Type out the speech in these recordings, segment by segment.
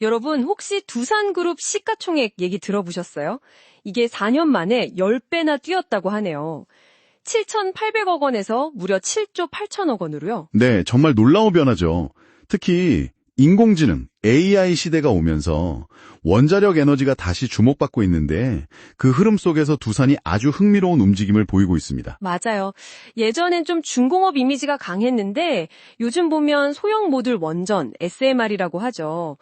여러분 혹시 두산그룹 시가총액 얘기 들어보셨어요? 이게 4년 만에 10배나 뛰었다고 하네요. 7,800억 원에서 무려 7조 8천억 원으로요. 네, 정말 놀라운 변화죠. 특히 인공지능, AI 시대가 오면서 원자력 에너지가 다시 주목받고 있는데 그 흐름 속에서 두산이 아주 흥미로운 움직임을 보이고 있습니다. 맞아요. 예전엔 좀 중공업 이미지가 강했는데 요즘 보면 소형 모듈 원전, SMR이라고 하죠.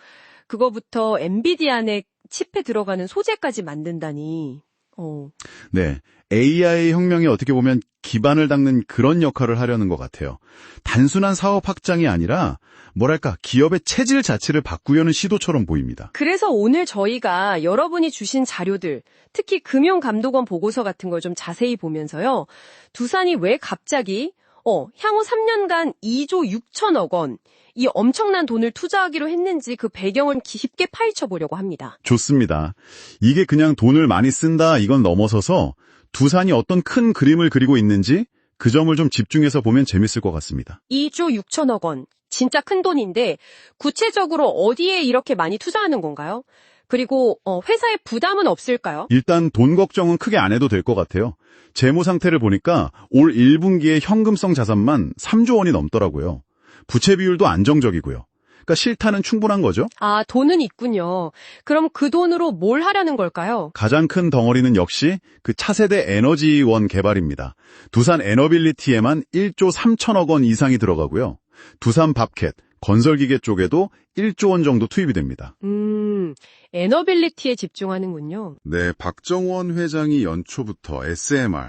그거부터 엔비디아 내 칩에 들어가는 소재까지 만든다니. 어, 네, AI 혁명이 어떻게 보면 기반을 닦는 그런 역할을 하려는 것 같아요. 단순한 사업 확장이 아니라 뭐랄까 기업의 체질 자체를 바꾸려는 시도처럼 보입니다. 그래서 오늘 저희가 여러분이 주신 자료들, 특히 금융감독원 보고서 같은 걸 좀 자세히 보면서요. 두산이 왜 갑자기 어, 향후 3년간 2조 6천억 원, 이 엄청난 돈을 투자하기로 했는지 그 배경을 깊게 파헤쳐 보려고 합니다. 좋습니다. 이게 그냥 돈을 많이 쓴다 이건 넘어서서 두산이 어떤 큰 그림을 그리고 있는지 그 점을 좀 집중해서 보면 재밌을 것 같습니다. 2조 6천억 원. 진짜 큰 돈인데 구체적으로 어디에 이렇게 많이 투자하는 건가요? 그리고 어, 회사에 부담은 없을까요? 일단 돈 걱정은 크게 안 해도 될 것 같아요. 재무 상태를 보니까 올 1분기에 현금성 자산만 3조 원이 넘더라고요. 부채 비율도 안정적이고요. 그러니까 실타는 충분한 거죠. 아, 돈은 있군요. 그럼 그 돈으로 뭘 하려는 걸까요? 가장 큰 덩어리는 역시 그 차세대 에너지원 개발입니다. 두산 에너빌리티에만 1조 3천억 원 이상이 들어가고요. 두산 밥캣, 건설기계 쪽에도 1조 원 정도 투입이 됩니다. 음, 에너빌리티에 집중하는군요. 네, 박정원 회장이 연초부터 SMR,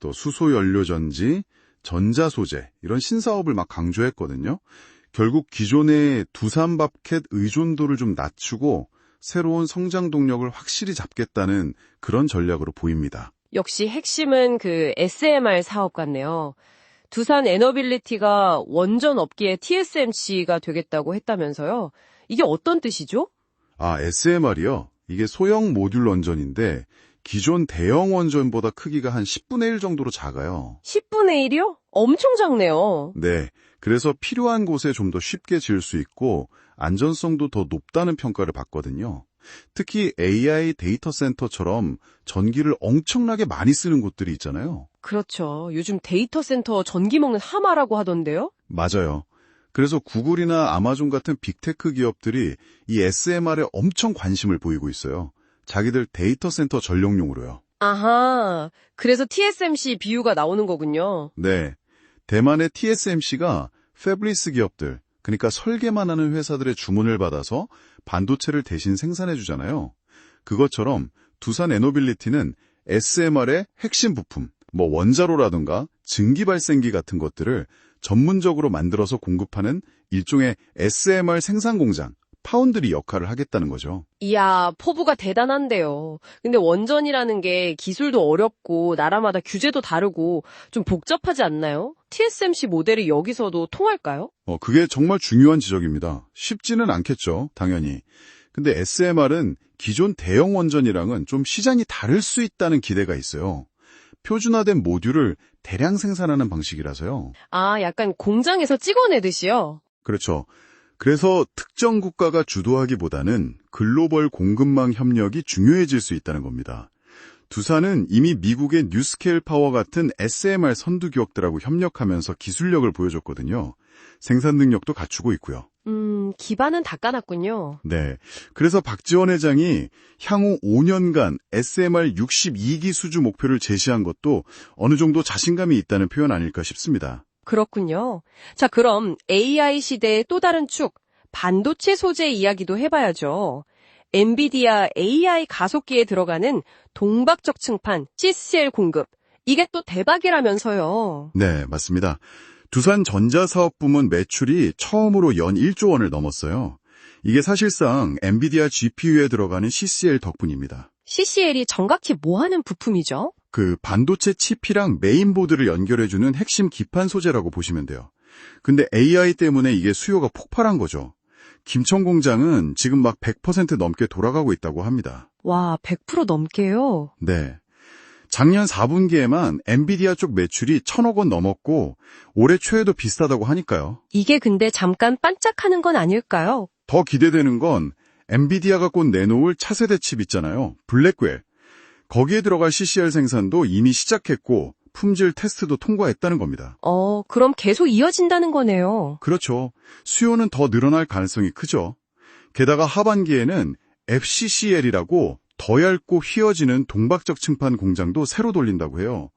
또 수소연료전지, 전자소재 이런 신사업을 막 강조했거든요. 결국 기존의 두산밥캣 의존도를 좀 낮추고 새로운 성장 동력을 확실히 잡겠다는 그런 전략으로 보입니다. 역시 핵심은 그 SMR 사업 같네요. 두산 에너빌리티가 원전 업계의 TSMC가 되겠다고 했다면서요. 이게 어떤 뜻이죠? 아, SMR이요? 이게 소형 모듈 원전인데 기존 대형 원전보다 크기가 한 10분의 1 정도로 작아요. 10분의 1이요? 엄청 작네요. 네. 그래서 필요한 곳에 좀 더 쉽게 지을 수 있고 안전성도 더 높다는 평가를 받거든요. 특히 AI 데이터 센터처럼 전기를 엄청나게 많이 쓰는 곳들이 있잖아요. 그렇죠. 요즘 데이터 센터 전기 먹는 하마라고 하던데요? 맞아요. 그래서 구글이나 아마존 같은 빅테크 기업들이 이 SMR에 엄청 관심을 보이고 있어요. 자기들 데이터 센터 전용용으로요. 아하. 그래서 TSMC 비유가 나오는 거군요. 네. 대만의 TSMC가 패블리스 기업들, 그러니까 설계만 하는 회사들의 주문을 받아서 반도체를 대신 생산해 주잖아요. 그것처럼 두산 에너빌리티는 SMR의 핵심 부품, 뭐 원자로라든가 증기 발생기 같은 것들을 전문적으로 만들어서 공급하는 일종의 SMR 생산 공장, 파운드리 역할을 하겠다는 거죠. 이야, 포부가 대단한데요. 근데 원전이라는 게 기술도 어렵고 나라마다 규제도 다르고 좀 복잡하지 않나요? TSMC 모델이 여기서도 통할까요? 어, 그게 정말 중요한 지적입니다. 쉽지는 않겠죠, 당연히. 근데 SMR은 기존 대형 원전이랑은 좀 시장이 다를 수 있다는 기대가 있어요. 표준화된 모듈을 대량 생산하는 방식이라서요. 아, 약간 공장에서 찍어내듯이요? 그렇죠. 그래서 특정 국가가 주도하기보다는 글로벌 공급망 협력이 중요해질 수 있다는 겁니다. 두산은 이미 미국의 뉴스케일 파워 같은 SMR 선두 기업들하고 협력하면서 기술력을 보여줬거든요. 생산 능력도 갖추고 있고요. 음, 기반은 닦아놨군요. 네. 그래서 박지원 회장이 향후 5년간 SMR 62기 수주 목표를 제시한 것도 어느 정도 자신감이 있다는 표현 아닐까 싶습니다. 그렇군요. 자, 그럼 AI 시대의 또 다른 축, 반도체 소재 이야기도 해봐야죠. 엔비디아 AI 가속기에 들어가는 동박적 층판 CCL 공급. 이게 또 대박이라면서요. 네, 맞습니다. 두산 전자사업 부문 매출이 처음으로 연 1조 원을 넘었어요. 이게 사실상 엔비디아 GPU에 들어가는 CCL 덕분입니다. CCL이 정확히 뭐 하는 부품이죠? 그 반도체 칩이랑 메인보드를 연결해주는 핵심 기판 소재라고 보시면 돼요. 근데 AI 때문에 이게 수요가 폭발한 거죠. 김천 공장은 지금 막 100% 넘게 돌아가고 있다고 합니다. 와, 100% 넘게요. 네. 작년 4분기에만 엔비디아 쪽 매출이 천억 원 넘었고 올해 초에도 비슷하다고 하니까요. 이게 근데 잠깐 반짝하는 건 아닐까요? 더 기대되는 건 엔비디아가 곧 내놓을 차세대 칩 있잖아요. 블랙웰. 거기에 들어갈 CCL 생산도 이미 시작했고 품질 테스트도 통과했다는 겁니다. 어, 그럼 계속 이어진다는 거네요. 그렇죠. 수요는 더 늘어날 가능성이 크죠. 게다가 하반기에는 FCCL이라고 더 얇고 휘어지는 동박적 층판 공장도 새로 돌린다고 해요.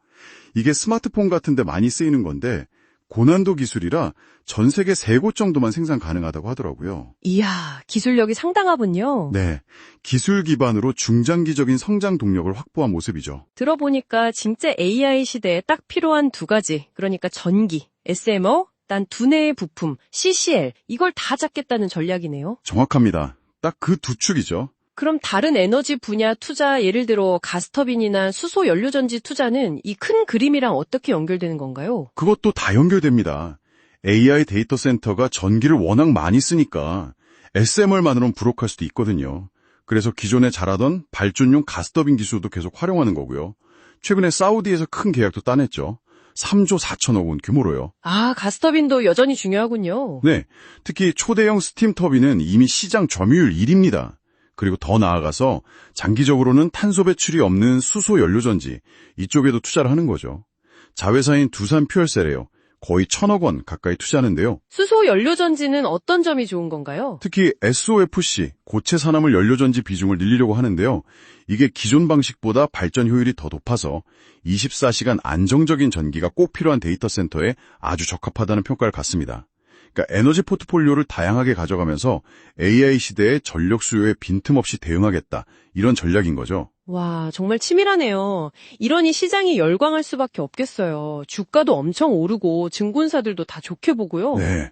이게 스마트폰 같은 데 많이 쓰이는 건데 고난도 기술이라 전 세계 세 곳 정도만 생산 가능하다고 하더라고요. 이야, 기술력이 상당하군요. 네. 기술 기반으로 중장기적인 성장 동력을 확보한 모습이죠. 들어보니까 진짜 AI 시대에 딱 필요한 두 가지, 그러니까 전기, SMO, 단 두뇌의 부품, CCL, 이걸 다 잡겠다는 전략이네요. 정확합니다. 딱 그 두 축이죠. 그럼 다른 에너지 분야 투자, 예를 들어 가스터빈이나 수소 연료전지 투자는 이 큰 그림이랑 어떻게 연결되는 건가요? 그것도 다 연결됩니다. AI 데이터 센터가 전기를 워낙 많이 쓰니까 SMR만으로는 부족할 수도 있거든요. 그래서 기존에 잘하던 발전용 가스더빈 기술도 계속 활용하는 거고요. 최근에 사우디에서 큰 계약도 따냈죠. 3조 4천억 원 규모로요. 아, 가스터빈도 여전히 중요하군요. 네, 특히 초대형 스팀 터빈은 이미 시장 점유율 1위입니다. 그리고 더 나아가서 장기적으로는 탄소 배출이 없는 수소 연료전지 이쪽에도 투자를 하는 거죠. 자회사인 두산 퓨얼셀에요. 거의 천억 원 가까이 투자하는데요. 수소 연료전지는 어떤 점이 좋은 건가요? 특히 SOFC, 고체 산화물 연료전지 비중을 늘리려고 하는데요. 이게 기존 방식보다 발전 효율이 더 높아서 24시간 안정적인 전기가 꼭 필요한 데이터 센터에 아주 적합하다는 평가를 갖습니다. 그러니까 에너지 포트폴리오를 다양하게 가져가면서 AI 시대의 전력 수요에 빈틈없이 대응하겠다. 이런 전략인 거죠. 와, 정말 치밀하네요. 이러니 시장이 열광할 수밖에 없겠어요. 주가도 엄청 오르고 증권사들도 다 좋게 보고요. 네.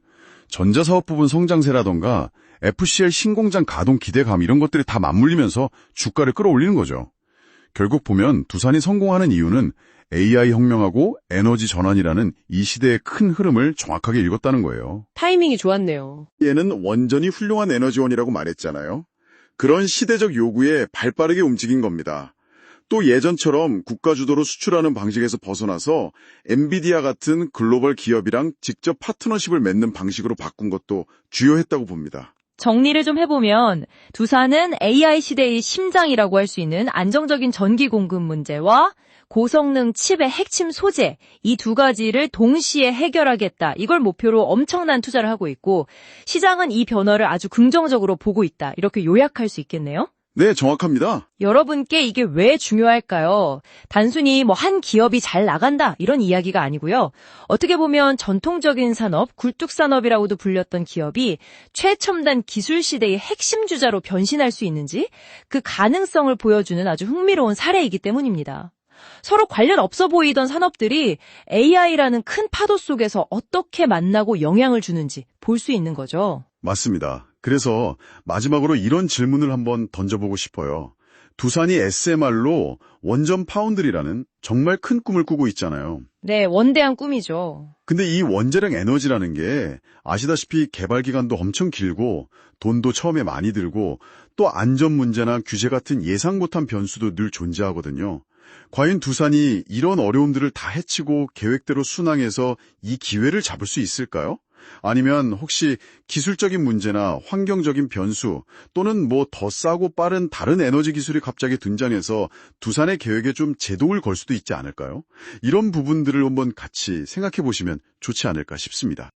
전자사업 부분 성장세라던가 FCL 신공장 가동 기대감 이런 것들이 다 맞물리면서 주가를 끌어올리는 거죠. 결국 보면 두산이 성공하는 이유는 AI 혁명하고 에너지 전환이라는 이 시대의 큰 흐름을 정확하게 읽었다는 거예요. 타이밍이 좋았네요. 얘는 완전히 훌륭한 에너지원이라고 말했잖아요. 그런 시대적 요구에 발빠르게 움직인 겁니다. 또 예전처럼 국가 주도로 수출하는 방식에서 벗어나서 엔비디아 같은 글로벌 기업이랑 직접 파트너십을 맺는 방식으로 바꾼 것도 주요했다고 봅니다. 정리를 좀 해보면 두산은 AI 시대의 심장이라고 할 수 있는 안정적인 전기 공급 문제와 고성능 칩의 핵심 소재 이 두 가지를 동시에 해결하겠다. 이걸 목표로 엄청난 투자를 하고 있고 시장은 이 변화를 아주 긍정적으로 보고 있다. 이렇게 요약할 수 있겠네요. 네, 정확합니다. 여러분께 이게 왜 중요할까요? 단순히 뭐 한 기업이 잘 나간다 이런 이야기가 아니고요. 어떻게 보면 전통적인 산업, 굴뚝 산업이라고도 불렸던 기업이 최첨단 기술 시대의 핵심 주자로 변신할 수 있는지 그 가능성을 보여주는 아주 흥미로운 사례이기 때문입니다. 서로 관련 없어 보이던 산업들이 AI라는 큰 파도 속에서 어떻게 만나고 영향을 주는지 볼 수 있는 거죠. 맞습니다. 그래서 마지막으로 이런 질문을 한번 던져보고 싶어요. 두산이 SMR로 원전 파운드리라는 정말 큰 꿈을 꾸고 있잖아요. 네, 원대한 꿈이죠. 근데 이 원자력 에너지라는 게 아시다시피 개발 기간도 엄청 길고 돈도 처음에 많이 들고 또 안전 문제나 규제 같은 예상 못한 변수도 늘 존재하거든요. 과연 두산이 이런 어려움들을 다 해치고 계획대로 순항해서 이 기회를 잡을 수 있을까요? 아니면 혹시 기술적인 문제나 환경적인 변수 또는 뭐 더 싸고 빠른 다른 에너지 기술이 갑자기 등장해서 두산의 계획에 좀 제동을 걸 수도 있지 않을까요? 이런 부분들을 한번 같이 생각해 보시면 좋지 않을까 싶습니다.